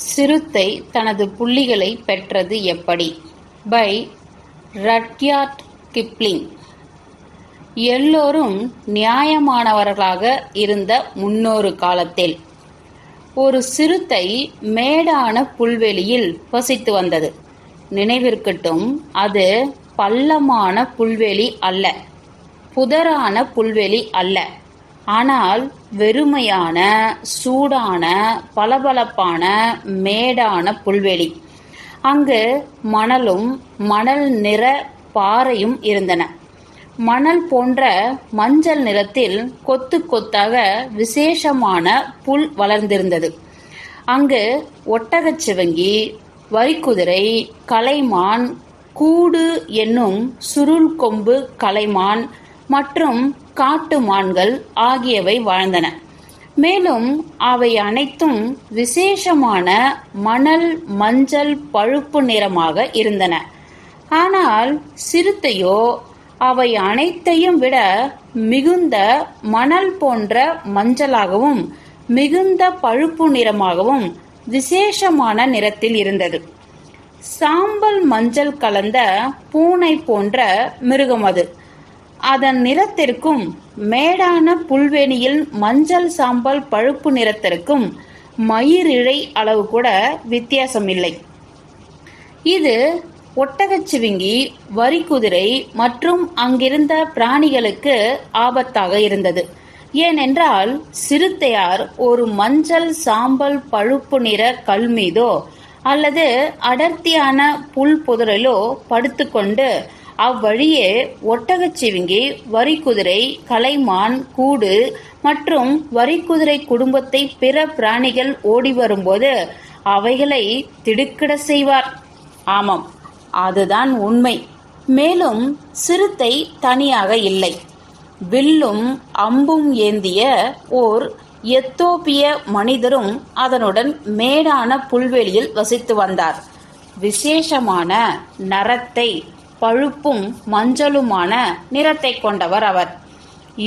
சிறுத்தை தனது புள்ளிகளை பெற்றது எப்படி? By Rudyard Kipling. எல்லோரும் நியாயமானவர்களாக இருந்த முன்னொரு காலத்தில் ஒரு சிறுத்தை மேடான புல்வெளியில் வசித்து வந்தது. நினைவிற்கட்டும் அது பள்ளமான புல்வெளி அல்ல புதரான புல்வெளி அல்ல. ஆனால் வெறுமையான சூடான பளபளப்பான மேடான புல்வெளி. அங்கு மணலும் மணல் நிற பாறையும் இருந்தன. மணல் போன்ற மஞ்சள் நிறத்தில் கொத்து கொத்தாக விசேஷமான புல் வளர்ந்திருந்தது. அங்கு ஒட்டகச் சிவங்கி வரிக்குதிரை கலைமான் கூடு என்னும் சுருள் கொம்பு கலைமான் மற்றும் காட்டு மான்கள் ஆகியவை வாழ்ந்தன. மேலும் அவை அனைத்தும் விசேஷமான மணல் மஞ்சள் பழுப்பு நிறமாக இருந்தன. ஆனால் சிறுத்தையோ அவை அனைத்தையும் விட மிகுந்த மணல் போன்ற மஞ்சளாகவும் மிகுந்த பழுப்பு நிறமாகவும் விசேஷமான நிறத்தில் இருந்தது. சாம்பல் மஞ்சள் கலந்த பூனை போன்ற மிருகம் அது. அதன் நிறத்திற்கும் மேடான புல்வெளியில் மஞ்சள் சாம்பல் பழுப்பு நிறத்திற்கும் மயிரிழை அளவு கூட வித்தியாசம் இல்லை இது ஒட்டகச்சிவிங்கி வரிக்குதிரை மற்றும் அங்கிருந்த பிராணிகளுக்கு ஆபத்தாக இருந்தது. ஏனென்றால் சிறுத்தையார் ஒரு மஞ்சள் சாம்பல் பழுப்பு நிற கல் மீதோ அல்லது அடர்த்தியான புல் புதரிலோ படுத்துக்கொண்டு அவ்வழியே ஒட்டகச்சிவிங்கி வரிக்குதிரை கலைமான் கூடு மற்றும் வரிக்குதிரை குடும்பத்தை பிற பிராணிகள் ஓடி வரும்போது அவைகளை திடுக்கிட செய்வார். ஆமாம் அதுதான் உண்மை. மேலும் சிறுத்தை தனியாக இல்லை. வில்லும் அம்பும் ஏந்திய ஓர் எத்தோப்பிய மனிதரும் அதனுடன் மேடான புல்வெளியில் வசித்து வந்தார். விசேஷமான நரத்தை பழுப்பும் மஞ்சளுமான நிறத்தை கொண்டவர் அவர்.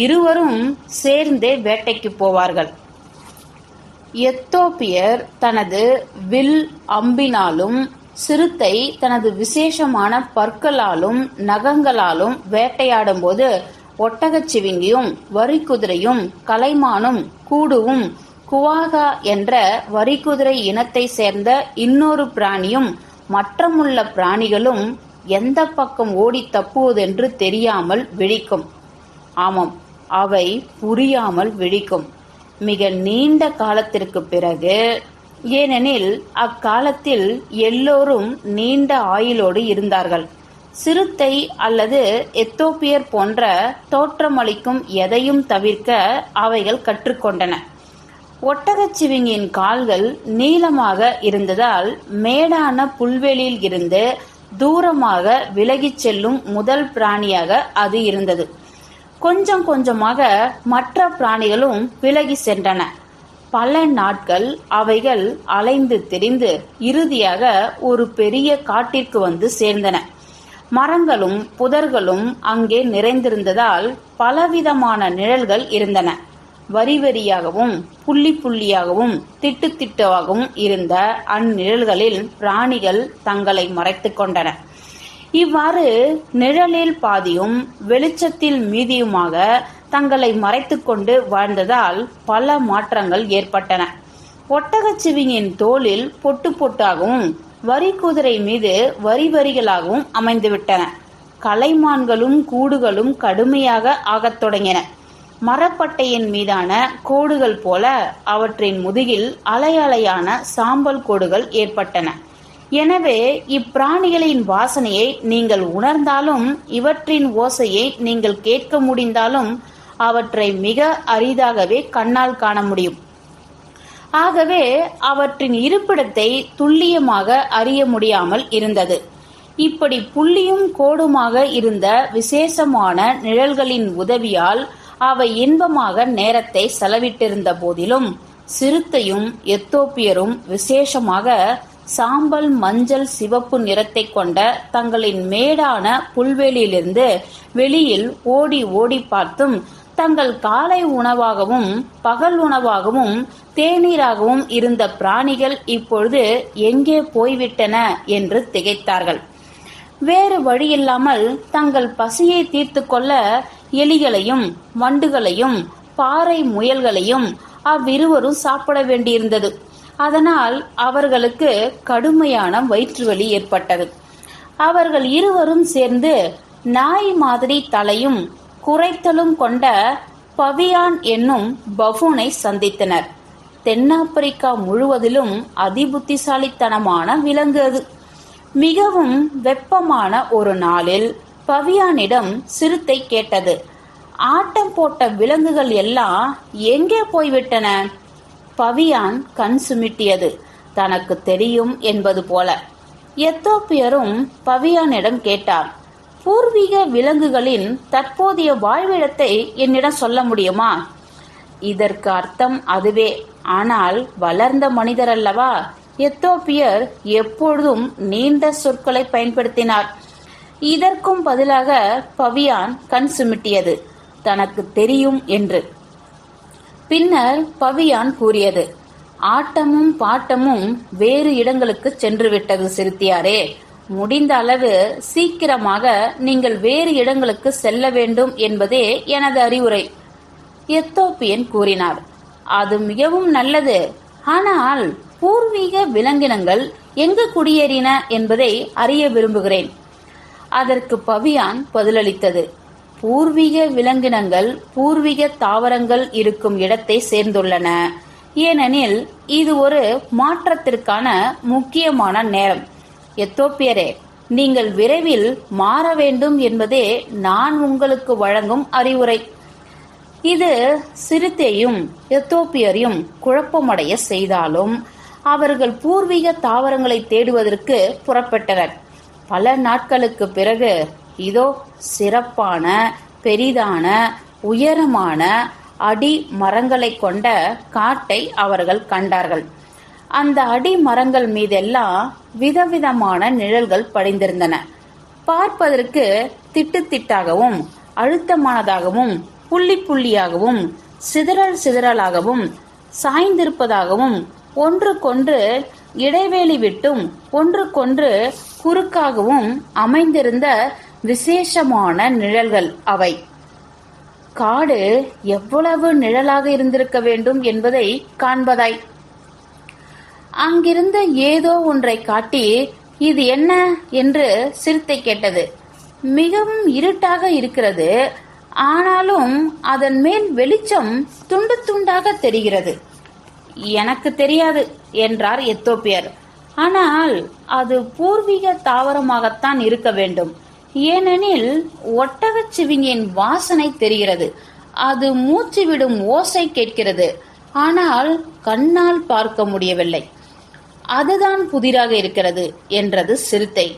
இருவரும் சேர்ந்தே வேட்டைக்கு போவார்கள். எத்தோப்பியர் தனது வில் அம்பினாலும் சிறுத்தை தனது விசேஷமான பற்களாலும் நகங்களாலும் வேட்டையாடும்போது ஒட்டகச்சிவிங்கியும் வரிக்குதிரையும் கலைமானும் கூடுவும் குவாகா என்ற வரிக்குதிரை இனத்தை சேர்ந்த இன்னொரு பிராணியும் மற்றமுள்ள பிராணிகளும் எந்த பக்கம் ஓடி தப்புவதென்று தெரியாமல் விழிக்கும். ஆமாம் அவை புரியாமல் விழிக்கும். மிக நீண்ட காலத்திற்கு பிறகு ஏனெனில் அக்காலத்தில் எல்லோரும் நீண்ட ஆயுளோடு இருந்தார்கள். சிறுத்தை அல்லது எத்தோப்பியர் போன்ற தோற்றமளிக்கும் எதையும் தவிர்க்க அவைகள் கற்றுக்கொண்டன. ஒட்டகச்சிவிங்கின் கால்கள் நீளமாக இருந்ததால் மேடான புல்வெளியில் இருந்து தூரமாக விலகிச் செல்லும் முதல் பிராணியாக அது இருந்தது. கொஞ்சம் கொஞ்சமாக மற்ற பிராணிகளும் விலகி சென்றன. பல நாட்கள் அவைகள் அலைந்து திரிந்து இறுதியாக ஒரு பெரிய காட்டிற்கு வந்து சேர்ந்தன. மரங்களும் புதர்களும் அங்கே நிறைந்திருந்ததால் பலவிதமான நிழல்கள் இருந்தன. வரி வரியாகவும் புள்ளி புள்ளியாகவும் திட்டு திட்டவாகவும் இருந்த அந்நிழல்களில் பிராணிகள் தங்களை மறைத்துக் கொண்டன. இவ்வாறு நிழலில் பாதியும் வெளிச்சத்தில் மீதியுமாக தங்களை மறைத்துக்கொண்டு வாழ்ந்ததால் பல மாற்றங்கள் ஏற்பட்டன. ஒட்டகச்சிவியின் தோளில் பொட்டு பொட்டாகவும் வரி குதிரை மீது வரி வரிகளாகவும் அமைந்துவிட்டன. கலைமான்களும் கூடுகளும் கடுமையாக ஆகத் தொடங்கின. மரப்பட்டையின் மீதான கோடுகள் போல அவற்றின் முதுகில் அலையலையான சாம்பல் கோடுகள் ஏற்பட்டன. எனவே இப்பிராணிகளின் வாசனையை நீங்கள் உணர்ந்தாலும் இவற்றின் ஓசையை நீங்கள் கேட்க முடிந்தாலும் அவற்றை மிக அரிதாகவே கண்ணால் காண முடியும். ஆகவே அவற்றின் இருப்பிடத்தை துல்லியமாக அறிய முடியாமல் இருந்தது. இப்படி புள்ளியும் கோடுமாக இருந்த விசேஷமான நிழல்களின் உதவியால் அவை இன்பமாக நேரத்தை செலவிட்டிருந்த போதிலும் சிறுத்தையும் எத்தோப்பியரும் விசேஷமாக சாம்பல் மஞ்சள் சிவப்பு நிறத்தை கொண்ட தங்களின் மேடான புல்வெளியிலிருந்து வெளியில் ஓடி ஓடி பார்த்தும் தங்கள் காலை உணவாகவும் பகல் உணவாகவும் தேநீராகவும் இருந்த பிராணிகள் இப்பொழுது எங்கே போய்விட்டன என்று திகைத்தார்கள். வேறு வழியில்லாமல் தங்கள் பசியை தீர்த்து கொள்ள எலிகளையும் வண்டுகளையும் பாறை முயல்களையும் அவ்விருவரும் சாப்பிட வேண்டியிருந்தது. அதனால் அவர்களுக்கு கடுமையான வயிற்று வலி ஏற்பட்டது. அவர்கள் இருவரும் சேர்ந்து நாய் மாதிரி தலையும் குறைத்தலும் கொண்ட பவியான் என்னும் பஃபூனை சந்தித்தனர். தென்னாப்பிரிக்கா முழுவதிலும் அதிபுத்திசாலித்தனமான விலங்கு அது. மிகவும் வெப்பமான ஒரு நாளில் பவியானிடம் சிறுத்தை கேட்டது. ஆட்டம் போட்ட விலங்குகள் எல்லாம் எங்கே போய்விட்டன? பவியான் கண் சுமிட்டியது. தனக்கு தெரியும் என்பது போல. எத்தோப்பியரும் பவியானிடம் கேட்டார் பூர்வீக விலங்குகளின் தற்போதைய வாழ்விடத்தை என்னிடம் சொல்ல முடியுமா? இதற்கு அர்த்தம் அதுவே. ஆனால் வளர்ந்த மனிதர் அல்லவா எத்தோப்பியர் எப்பொழுதும் நீண்ட சொற்களை பயன்படுத்தினார். இதற்கும் பதிலாக பவியான் கண் சுமிட்டியது. தனக்கு தெரியும் என்று. பின்னர் பவியான் கூறியது ஆட்டமும் பாட்டமும் வேறு இடங்களுக்கு சென்று விட்டது சிறுத்தியாரே. முடிந்த அளவு சீக்கிரமாக நீங்கள் வேறு இடங்களுக்கு செல்ல வேண்டும் என்பதே எனது அறிவுரை எத்தோப்பியன் கூறினார். அது மிகவும் நல்லது. ஆனால் பூர்வீக விலங்கினங்கள் எங்கு குடியேறின என்பதை அறிய விரும்புகிறேன். அதற்கு பவியான் பதிலளித்தது. பூர்வீக விலங்கினங்கள் பூர்வீக தாவரங்கள் இருக்கும் இடத்தை சேர்ந்துள்ளன. ஏனெனில் இது ஒரு மாற்றத்திற்கான முக்கியமான நேரம். எத்தோப்பியரே நீங்கள் விரைவில் மாற வேண்டும் என்பதே நான் உங்களுக்கு வழங்கும் அறிவுரை. இது சிறுத்தையும் எத்தோப்பியரையும் குழப்பமடைய செய்தாலும் அவர்கள் பூர்வீக தாவரங்களை தேடுவதற்கு புறப்பட்டனர். பல நாட்களுக்கு பிறகு இதோ சிறப்பான பெரிதான உயரமான அடி மரங்களை கொண்ட காட்டை அவர்கள் கண்டார்கள். அந்த அடி மரங்கள் மீதெல்லாம் விதவிதமான நிழல்கள் படிந்திருந்தன. பார்ப்பதற்கு திட்டு திட்டாகவும் அழுத்தமானதாகவும் புள்ளி புள்ளியாகவும் சிதறல் சிதறலாகவும் சாய்ந்திருப்பதாகவும் ஒன்றுக்கொன்று இடைவேளி விட்டும் ஒன்றுக்கொன்று குறுக்காகவும் அமைந்திருந்த விசேஷமான நிழல்கள் அவை. காடு எவ்வளவு நிழலாக இருந்திருக்க வேண்டும் என்பதை காண்பதாய். அங்கிருந்த ஏதோ ஒன்றை காட்டி இது என்ன? என்று சிறுத்தை கேட்டது. மிகவும் இருட்டாக இருக்கிறது. ஆனாலும் அதன் மேல் வெளிச்சம் துண்டு துண்டாக தெரிகிறது. எனக்கு தெரியாது என்றார் எத்தோப்பியர். ஆனால் அது பூர்வீக தாவரமாகத்தான் இருக்க வேண்டும். ஏனெனில் ஒட்டகச் சிவிங்கின் வாசனை தெரிகிறது. அது மூச்சு விடும் ஓசை கேட்கிறது. ஆனால் கண்ணால் பார்க்க முடியவில்லை. அதுதான் புதிராக இருக்கிறது என்றது சிறுத்தை.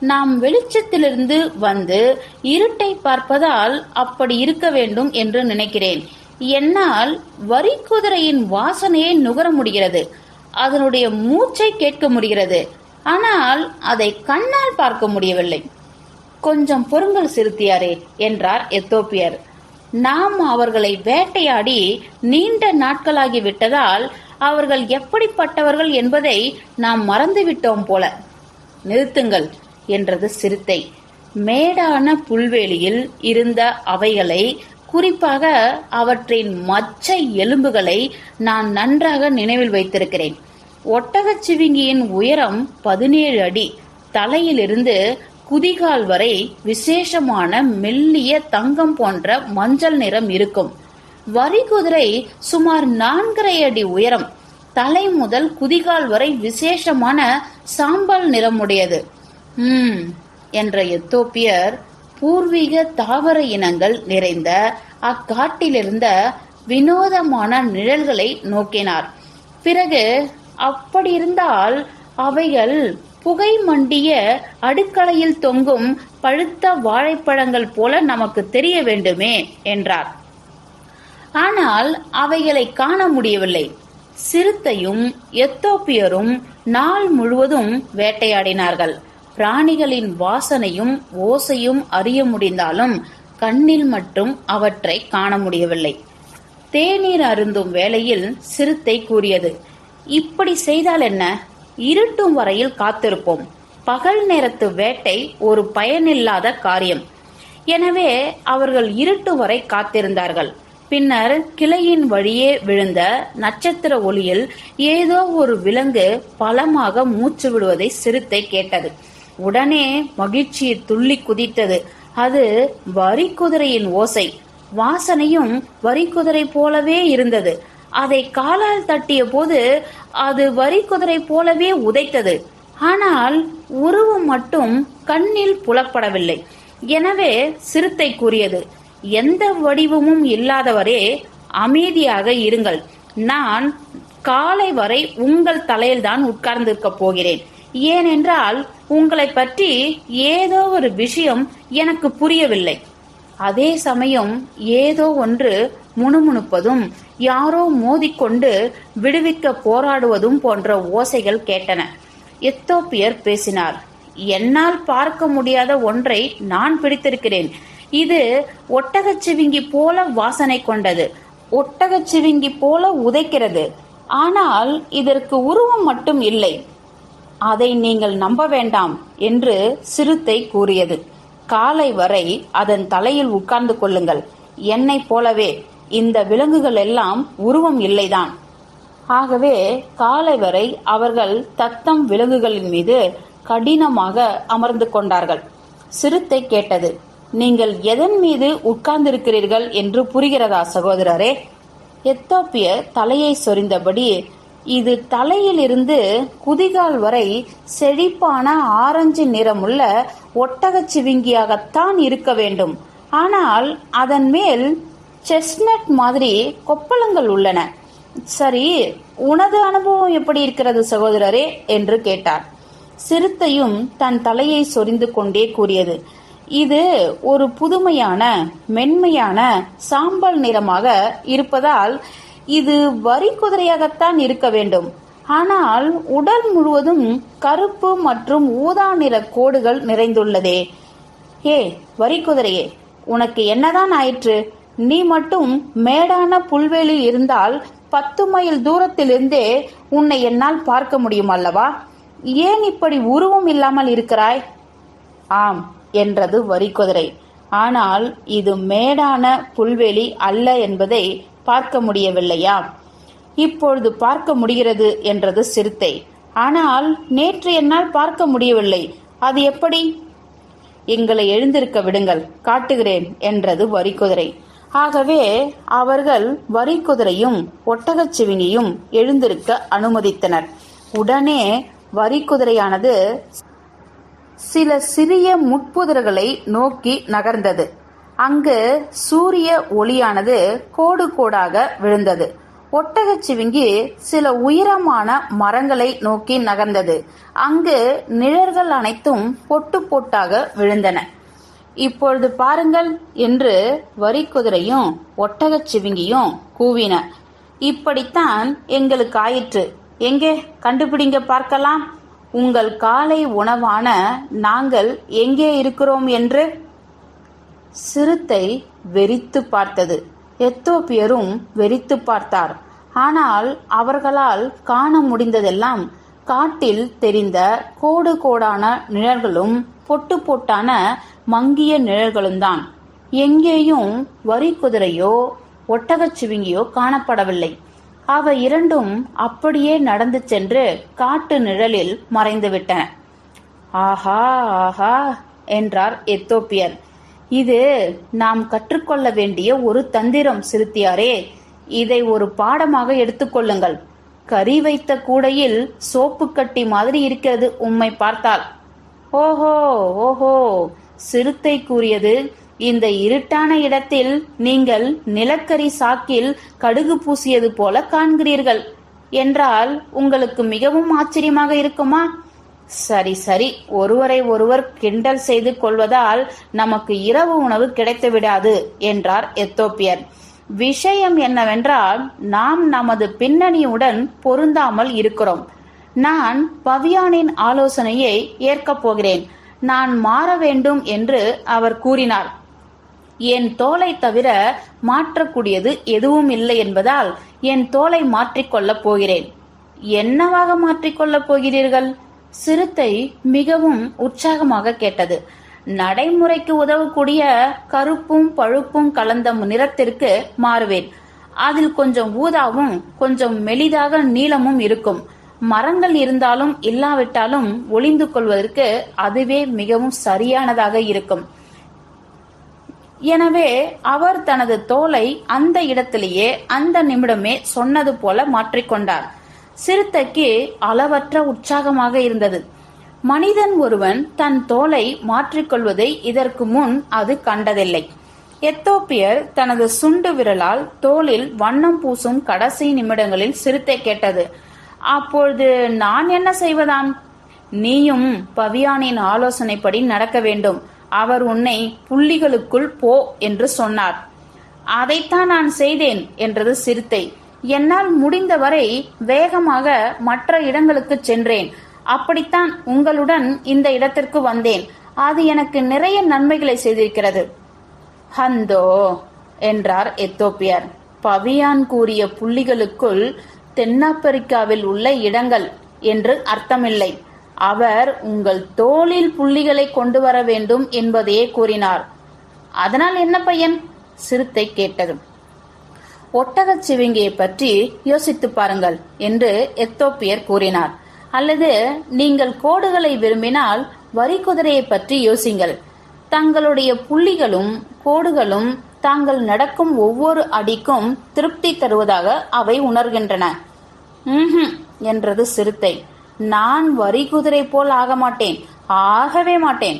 நாம் வெளிச்சத்திலிருந்து வந்து இருட்டை பார்ப்பதால் அப்படி இருக்க வேண்டும் என்று நினைக்கிறேன். என்னால் வரி குதிரையின் வாசனையை நுகர முடிகிறது. அதனுடைய மூச்சை கேட்க முடிகிறது. ஆனால் அதை கண்ணால் பார்க்க முடியவில்லை. கொஞ்சம் பொறுங்கள் சிறுத்தியாரே என்றார் எத்தோப்பியர். நாம் அவர்களை வேட்டையாடி நீண்ட நாட்களாகி விட்டதால் அவர்கள் எப்படிப்பட்டவர்கள் என்பதை நாம் மறந்துவிட்டோம் போல. நிறுத்துங்கள் என்றது சிறுத்தை. மேடான புல்வெளியில் இருந்த அவைகளை குறிப்பாக அவற்றின் மச்சை எலும்புகளை நான் நன்றாக நினைவில் வைத்திருக்கிறேன். ஒட்டகச் சிவிங்கியின் உயரம் பதினேழு அடி தலையிலிருந்து குதிகால் வரை விசேஷமான மெல்லிய தங்கம் போன்ற மஞ்சள் நிறம் இருக்கும். வரி குதிரை சுமார் நான்கரை அடி உயரம் தலை முதல் குதிகால் வரை விசேஷமான சாம்பல் நிறமுடையது. ம் என்ற எத்தோப்பியர் பூர்வீக தாவர இனங்கள் நிறைந்த அக்காட்டிலிருந்த வினோதமான நிழல்களை நோக்கினார். பிறகு அப்படியிருந்தால் அவைகள் புகை மண்டிய அடுக்களையில் தொங்கும் பழுத்த வாழைப்பழங்கள் போல நமக்கு தெரிய வேண்டுமே என்றார். ஆனால் அவைகளை காண முடியவில்லை. சிறுத்தையும் எத்தோப்பியரும் நாள் முழுவதும் வேட்டையாடினார்கள். பிராணிகளின் வாசனையும் ஓசையும் அறிய முடிந்தாலும் கண்ணில் மட்டும் அவற்றை காண முடியவில்லை. தேநீர் அருந்தும் வேளையில் சிறுத்தை கூறியது இப்படி செய்தால் என்ன? இருட்டும் வரையில் காத்திருப்போம். பகல் நேரத்து வேட்டை ஒரு பயனில்லாத காரியம். எனவே அவர்கள் இருட்டு வரை காத்திருந்தார்கள். பின்னர் கிளையின் வழியே விழுந்த நட்சத்திர ஒளியில் ஏதோ ஒரு விலங்கு பலமாக மூச்சு விடுவதை சிறுத்தை கேட்டது. உடனே மகிழ்ச்சி துள்ளி குதித்தது. அது வரி குதிரையின் ஓசை. வாசனையும் வரி குதிரை போலவே இருந்தது. அதை காலால் தட்டிய போது அது வரி குதிரை போலவே உதைத்தது. ஆனால் உருவம் மட்டும் கண்ணில் புலப்படவில்லை. எனவே சிறுத்தை கூறியது எந்த வடிவமும் இல்லாதவரே அமைதியாக இருங்கள். நான் காலை வரை உங்கள் தலையில்தான் உட்கார்ந்திருக்க போகிறேன். ஏனென்றால் உங்களை பற்றி ஏதோ ஒரு விஷயம் எனக்கு புரியவில்லை. அதே சமயம் ஏதோ ஒன்று முணுமுணுப்பதும் யாரோ மோதிக்கொண்டு விடுவிக்க போராடுவதும் போன்ற ஓசைகள் கேட்டன. எத்தோப்பியர் பேசினார் என்னால் பார்க்க முடியாத ஒன்றை நான் பிடித்திருக்கிறேன். இது ஒட்டகச்சிவிங்கி போல வாசனை கொண்டது ஒட்டகச்சிவிங்கி போல உதைக்கிறது. ஆனால் இதற்கு உருவம் மட்டும் இல்லை. அதை நீங்கள் நம்ப வேண்டாம் என்று சிறுத்தை கூறியது. காலை வரை அதன் தலையில் உட்கார்ந்து கொள்ளுங்கள். என்னை போலவே இந்த விலங்குகள் எல்லாம் உருவம் இல்லைதான். ஆகவே காலை வரை அவர்கள் தத்தம் விலங்குகளின் மீது கடினமாக அமர்ந்து கொண்டார்கள். சிறுத்தை கேட்டது நீங்கள் எதன் மீது உட்கார்ந்திருக்கிறீர்கள்? என்று புரிகிறதா சகோதரரே? எத்தோப்பிய தலையை சொரிந்தபடி இது தலையிலிருந்து குதிகால் வரை செழிப்பான ஆரஞ்சு நிறமுள்ள ஒட்டகச் சிவிங்கியாகத்தான் இருக்க வேண்டும். ஆனால் அதன் மேல் செஸ்னட் மாதிரி கொப்பளங்கள் உள்ளன. சரி உனது அனுபவம் எப்படி இருக்கிறது சகோதரரே? என்று கேட்டார். சிறுத்தையும் தன் தலையை சொரிந்து கொண்டே கூறியது. இது ஒரு புதுமையான மென்மையான சாம்பல் நிறமாக இருப்பதால் இது வரி குதிரையாகத்தான் இருக்க வேண்டும். ஆனால் உடல் முழுவதும் கருப்பு மற்றும் ஊதா நிற கோடுகள் நிறைந்துள்ளதே. ஏ வரி குதிரையே உனக்கு என்னதான் ஆயிற்று? நீ மட்டும் மேடான புல்வெளி இருந்தால் பத்து மைல் தூரத்திலிருந்தே உன்னை என்னால் பார்க்க முடியும் அல்லவா? ஏன் இப்படி உருவம் இல்லாமல் இருக்கிறாய்? ஆம் என்றது வரிக்குதிரை ஆனால் இது மேடான புல்வெளி அல்ல என்பதை பார்க்க முடியவில்லையா? இப்பொழுது பார்க்க முடிகிறது என்றது சிறுத்தை. ஆனால் நேற்று என்னால் பார்க்க முடியவில்லை. அது எப்படி? எங்களை எழுந்திருக்க விடுங்கள் காட்டுகிறேன் என்றது வரிக்குதிரை. ஆகவே அவர்கள் வரிக்குதிரையும் ஒட்டகச்சிவினியும் எழுந்திருக்க அனுமதித்தனர். உடனே வரிக்குதிரையானது சில சிறிய முட்புதர்களை நோக்கி நகர்ந்தது. அங்கு சூரிய ஒளியானது கோடு கோடாக விழுந்தது. ஒட்டகச் சிவிங்கி சில உயரமான மரங்களை நோக்கி நகர்ந்தது. அங்கு நிழல்கள் அனைத்தும் பொட்டு பொட்டாக விழுந்தன. இப்பொழுது பாருங்கள் என்று வரிக்குதிரையும் ஒட்டகச்சிவிங்கியும் கூவின. இப்படித்தான் எங்களுக்கு ஆயிற்று. எங்கே? கண்டுபிடிங்க பார்க்கலாம். உங்கள் காலை உணவான நாங்கள் எங்கே இருக்கிறோம் என்று சிறுத்தை வெறித்து பார்த்தது. எத்தோப்பியரும் வெறித்து பார்த்தார். ஆனால் அவர்களால் காண முடிந்ததெல்லாம் காட்டில் தெரிந்த கோடு கோடான நிழல்களும் பொட்டு பொட்டான மங்கிய நிழல்களும் தான் எங்கேயும் வரி குதிரையோ ஒட்டகச்சிவிங்கியோ காணப்படவில்லை. அவை இரண்டும் அப்படியே நடந்து சென்று காட்டு நிழலில் மறைந்துவிட்டன. ஆஹா ஆஹா என்றார் எத்தோப்பியர் இது நாம் கற்றுக்கொள்ள வேண்டிய ஒரு தந்திரம் சிறுத்தியாரே. இதை ஒரு பாடமாக எடுத்துக்கொள்ளுங்கள் கறி வைத்த கூடையில் சோப்பு கட்டி மாதிரி இருக்கிறது உம்மை பார்த்தால். ஓஹோ ஓஹோ. சிறுத்தை கூறியது இந்த இருட்டான இடத்தில் நீங்கள் நிலக்கரி சாக்கில் கடுகு பூசியது போல காண்கிறீர்கள். என்றால் உங்களுக்கு மிகவும் ஆச்சரியமாக இருக்குமா? சரி சரி. ஒருவரை ஒருவர் கிண்டல் செய்து கொள்வதால் நமக்கு இரவு உணவு கிடைத்து விடாது என்றார் எத்தோப்பியர். விஷயம் என்னவென்றால் நாம் நமது பின்னணியுடன் பொருந்தாமல் இருக்கிறோம். நான் பவியானின் ஆலோசனையை ஏற்கப் போகிறேன். நான் மாற வேண்டும் என்று அவர் கூறினார். என் தோலை தவிர மாற்றக்கூடியது எதுவும் இல்லை என்பதால் என் தோலை மாற்றிக்கொள்ளப் போகிறேன். என்னவாக மாற்றிக்கொள்ளப் போகிறீர்கள்? சிறுத்தை மிகவும் உற்சாகமாக கேட்டது. நடைமுறைக்கு உதவக்கூடிய கருப்பும் பழுப்பும் கலந்த நிறத்திற்கு மாறுவேன். அதில் கொஞ்சம் ஊதாவும் கொஞ்சம் மெலிதாக நீளமும் இருக்கும். மரங்கள் இருந்தாலும் இல்லாவிட்டாலும் ஒளிந்து கொள்வதற்கு அதுவே மிகவும் சரியானதாக இருக்கும். எனவே அவர் தனது தோலை அந்த இடத்திலேயே அந்த நிமிடமே சொன்னது போல மாற்றிக்கொண்டார். சிறுத்தைக்கு அளவற்ற உற்சாகமாக இருந்தது. மனிதன் ஒருவன் தன் தோலை மாற்றிக்கொள்வதை இதற்கு முன் அது கண்டதில்லை. எத்தோப்பியர் தனது சுண்டு விரலால் தோலில் வண்ணம் பூசும் கடைசி நிமிடங்களில் சிறுத்தை கேட்டது. அப்பொழுது நான் என்ன செய்வதாம்? நீயும் பவியானின் ஆலோசனைப்படி நடக்க வேண்டும். அவர் உன்னை புள்ளிகளுக்குள் போ என்று சொன்னார். அதைத்தான் நான் செய்தேன் என்றது சிறுத்தை. என்னால் முடிந்தவரை வேகமாக மற்ற இடங்களுக்கு சென்றேன். அப்படித்தான் உங்களுடன் இந்த இடத்திற்கு வந்தேன். அது எனக்கு நிறைய நன்மைகளை செய்திருக்கிறது. ஹந்தோ என்றார் எத்தோப்பியர். பவியான் கூறிய புள்ளிகளுக்குள் தென்னாப்பிரிக்காவில் உள்ள இடங்கள் என்று அர்த்தமில்லை. அவர் உங்கள் தோளில் புள்ளிகளை கொண்டு வர வேண்டும் என்பதையே கூறினார். அதனால் என்ன பையன்? சிறுத்தை கேட்டது. ஒட்டகச் சிவிங்கியை பற்றி யோசித்து பாருங்கள் என்று எத்தோப்பியர் கூறினார். அல்லது நீங்கள் கோடுகளை விரும்பினால் வரி குதிரையை பற்றி யோசிங்கள். தங்களுடைய புள்ளிகளும் கோடுகளும் தாங்கள் நடக்கும் ஒவ்வொரு அடிக்கும் திருப்தி தருவதாக அவை உணர்கின்றன. என்றது சிறுத்தை. நான் வரி குதிரை போல் ஆக மாட்டேன். ஆகவே மாட்டேன்.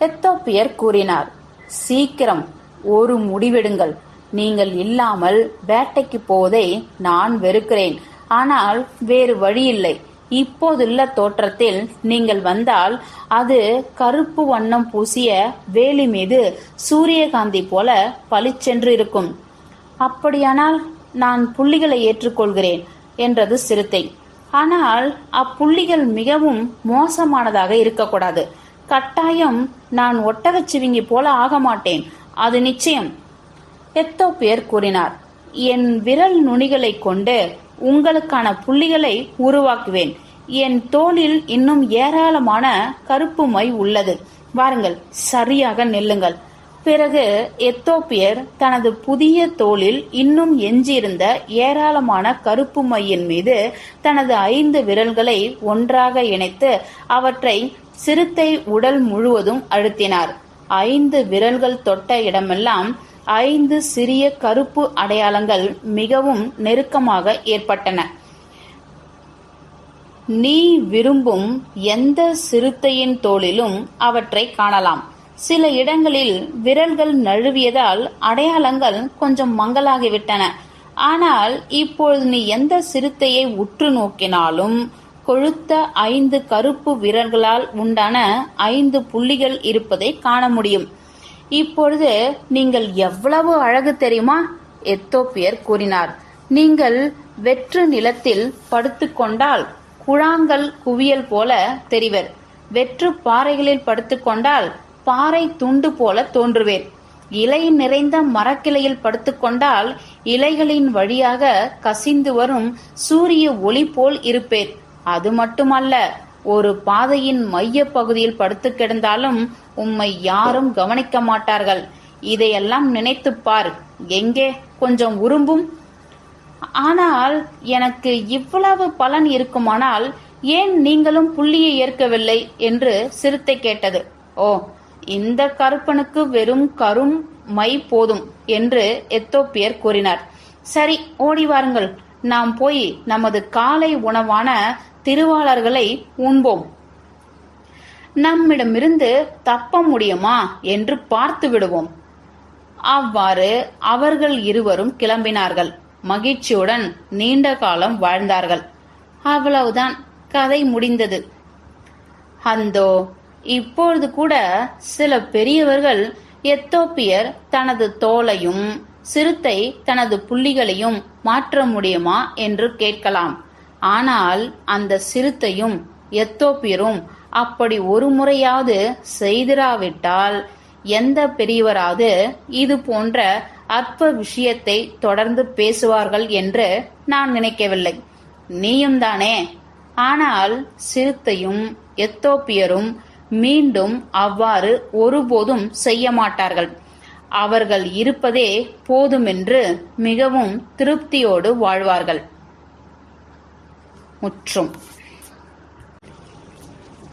எத்தோப்பியர் கூறினார். சீக்கிரம் ஒரு முடிவெடுங்கள். நீங்கள் இல்லாமல் வேட்டைக்கு போவதை நான் வெறுக்கிறேன். ஆனால் வேறு வழியில்லை. இப்போதுள்ள தோற்றத்தில் நீங்கள் வந்தால் அது கருப்பு வண்ணம் பூசிய வேலி மீது சூரியகாந்தி போல பளிச்சென்று இருக்கும். அப்படியானால் நான் புள்ளிகளை ஏற்றுக்கொள்கிறேன் என்றது சிறுத்தை. ஆனால் அப்புள்ளிகள் மிகவும் மோசமானதாக இருக்கக்கூடாது. கட்டாயம் நான் ஒட்டகச்சிவிங்கி போல ஆக மாட்டேன் அது நிச்சயம். எத்தோப்பியர் கூறினார் என் விரல் நுனிகளைக் கொண்டு உங்களுக்கான புள்ளிகளை உருவாக்குவேன். என் தோளில் இன்னும் ஏராளமான கருப்பு மை உள்ளது. வாருங்கள் சரியாக நெல்லுங்கள். பிறகு எத்தோப்பியர் தனது புதிய தோளில் இன்னும் எஞ்சியிருந்த ஏராளமான கருப்பு மையின் மீது தனது ஐந்து விரல்களை ஒன்றாக இணைத்து அவற்றை சிறுத்தை உடல் முழுவதும் அழுத்தினார். ஐந்து விரல்கள் தொட்ட இடமெல்லாம் ஐந்து சிறிய கருப்பு அடையாளங்கள் மிகவும் நெருக்கமாக ஏற்பட்டன. நீ விரும்பும் எந்த சிறுத்தையின் தோளிலும் அவற்றை காணலாம். சில இடங்களில் விரல்கள் நழுவியதால் அடையாளங்கள் கொஞ்சம் மங்கலாகிவிட்டன ஆனால் இப்பொழுது நீ எந்த சிறுத்தையை உற்று நோக்கினாலும் கொழுத்த ஐந்து கருப்பு விரல்களால் உண்டான ஐந்து புள்ளிகள் இருப்பதை காண முடியும். இப்பொழுது நீங்கள் எவ்வளவு அழகு தெரியுமா? எத்தோப்பியர் கூறினார். நீங்கள் வெற்று நிலத்தில் படுத்துக்கொண்டால் குழாங்கல் குவியல் போல தெரிவர். வெற்று பாறைகளில் படுத்துக்கொண்டால் பாறை துண்டு போல தோன்றுவேன். இலை நிறைந்த மரக்கிளையில் படுத்துக்கொண்டால் இலைகளின் வழியாக கசிந்து வரும் சூரிய ஒளி போல் இருப்பேன். அது மட்டுமல்ல ஒரு பாதையின் மைய பகுதியில் படுத்து கிடந்தாலும் உம்மை யாரும் கவனிக்க மாட்டார்கள். இதையெல்லாம் நினைத்து பார். எங்கே? கொஞ்சம் உரும்பும். ஆனால் எனக்கு இவ்வளவு பலன் இருக்குமானால் ஏன் நீங்களும் புள்ளியை ஏற்கவில்லை? என்று சிறுத்தை கேட்டது. ஓ இந்த கருப்பனுக்கு வெறும் கரும் மை போதும் என்று எத்தோப்பியர் கூறினார். சரி ஓடி வாருங்கள். நாம் போய் நமது காலை உணவான திருவாளர்களை உண்போம். நம்மிடமிருந்து தப்ப முடியுமா என்று பார்த்து விடுவோம். அவ்வாறு அவர்கள் இருவரும் கிளம்பினார்கள். மகிழ்ச்சியுடன் நீண்ட காலம் வாழ்ந்தார்கள். அவ்வளவுதான். கதை முடிந்தது. அந்தோ இப்பொழுது கூட சில பெரியவர்கள் எத்தோப்பியர் தனது தோலையும் சிறுத்தை தனது புள்ளிகளையும் மாற்ற முடியுமா என்று கேட்கலாம். ஆனால் அந்த சிறுத்தையும் எத்தோப்பியரும் அப்படி ஒரு முறையாவது செய்திராவிட்டால் எந்த பெரியவராவது இது போன்ற அற்ப விஷயத்தை தொடர்ந்து பேசுவார்கள் என்று நான் நினைக்கவில்லை. நீயும் தானே? ஆனால் சிறுத்தையும் எத்தோப்பியரும் மீண்டும் அவ்வாறு ஒருபோதும் செய்ய மாட்டார்கள். அவர்கள் இருப்பதே போதுமென்று மிகவும் திருப்தியோடு வாழ்வார்கள். முற்றும்.